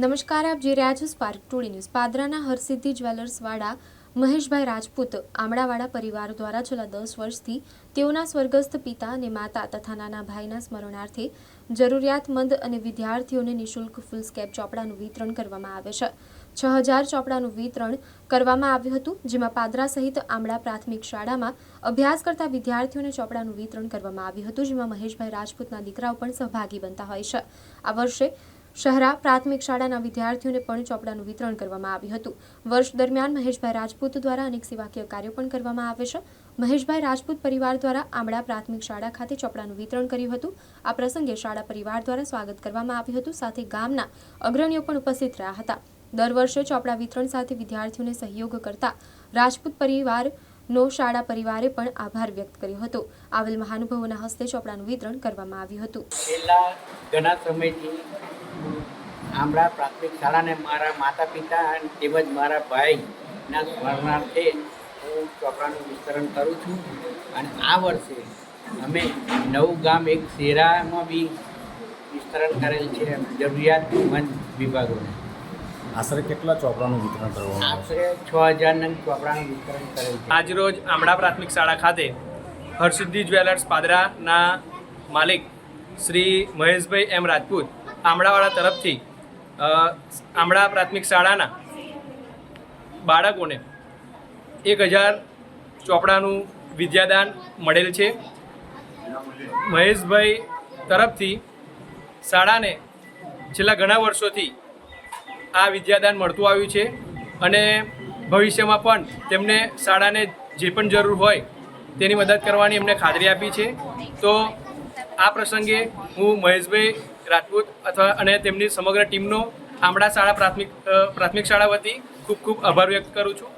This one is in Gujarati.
નમસ્કાર, આપ જે રહ્યા છો સ્પાર્ક ટુડી ન્યૂઝ. પાદરાના હરસિદ્ધિ જ્વેલર્સવાળા મહેશભાઈ રાજપૂત આમળાવાળા પરિવાર દ્વારા છેલ્લા દસ વર્ષથી તેઓના સ્વર્ગસ્થ પિતા અને માતા તથા નાના ભાઈના સ્મરણાર્થે જરૂરિયાતમંદ અને વિદ્યાર્થીઓને નિઃશુલ્ક ફૂલ સ્કેપ ચોપડાનું વિતરણ કરવામાં આવે છે. છ હજાર ચોપડાનું વિતરણ કરવામાં આવ્યું હતું, જેમાં પાદરા સહિત આમળા પ્રાથમિક શાળામાં અભ્યાસ કરતા વિદ્યાર્થીઓને ચોપડાનું વિતરણ કરવામાં આવ્યું હતું, જેમાં મહેશભાઈ રાજપૂતના દીકરાઓ પણ સહભાગી બનતા હોય છે. આ વર્ષે શહેરા પ્રાથમિક શાળાના વિદ્યાર્થીઓને પણ ચોપડાનું વિતરણ કરવામાં આવ્યું હતું. વર્ષ દરમિયાન મહેશભાઈ રાજપૂત દ્વારા અનેક સેવાકીય કાર્યો પણ કરવામાં આવે છે. મહેશભાઈ રાજપૂત પરિવાર દ્વારા આમળા પ્રાથમિક શાળા ખાતે ચોપડાનું વિતરણ કર્યું હતું. આ પ્રસંગે શાળા પરિવાર દ્વારા સ્વાગત કરવામાં આવ્યું હતું. સાથે ગામના અગ્રણીઓ પણ ઉપસ્થિત રહ્યા હતા. દર વર્ષે ચોપડા વિતરણ સાથે વિદ્યાર્થીઓને સહયોગ કરતા રાજપૂત પરિવારનો શાળા પરિવારે પણ આભાર વ્યક્ત કર્યો હતો. આવેલ મહાનુભાવોના હસ્તે ચોપડાનું વિતરણ કરવામાં આવ્યું હતું. આમળા પ્રાથમિક શાળાને મારા માતા પિતા અને તેમજ મારા ભાઈના સ્મરણાર્થે હું ચોપડાનું વિસ્તરણ કરું છું. અને આ વર્ષે અમે નવું ગામ એક શેરામાં બી વિસ્તરણ કરેલ છે જરૂરિયાતમંદ વિભાગોને. આશરે કેટલા ચોપડાનું વિતરણ કરવાનું આશરે છ હજાર નંગ ચોપડાનું વિતરણ કરેલ છે. આજરોજ આમળા પ્રાથમિક શાળા ખાતે હરસિદ્ધિ જ્વેલર્સ પાદરાના માલિક શ્રી મહેશભાઈ એમ રાજપૂત આમળાવાળા તરફથી આમળા પ્રાથમિક શાળાના બાળકોને એક હજાર ચોપડાનું વિદ્યાદાન મળેલ છે. મહેશભાઈ તરફથી શાળાને છેલ્લા ઘણા વર્ષોથી આ વિદ્યાદાન મળતું આવ્યું છે અને ભવિષ્યમાં પણ તેમને શાળાને જે પણ જરૂર હોય તેની મદદ કરવાની એમને ખાતરી આપી છે. તો આ પ્રસંગે હું મહેશભાઈ રાજપૂત અથવા અને તેમની સમગ્ર ટીમનો આમળા શાળા પ્રાથમિક પ્રાથમિક શાળા વતી ખૂબ ખૂબ આભાર વ્યક્ત કરું છું.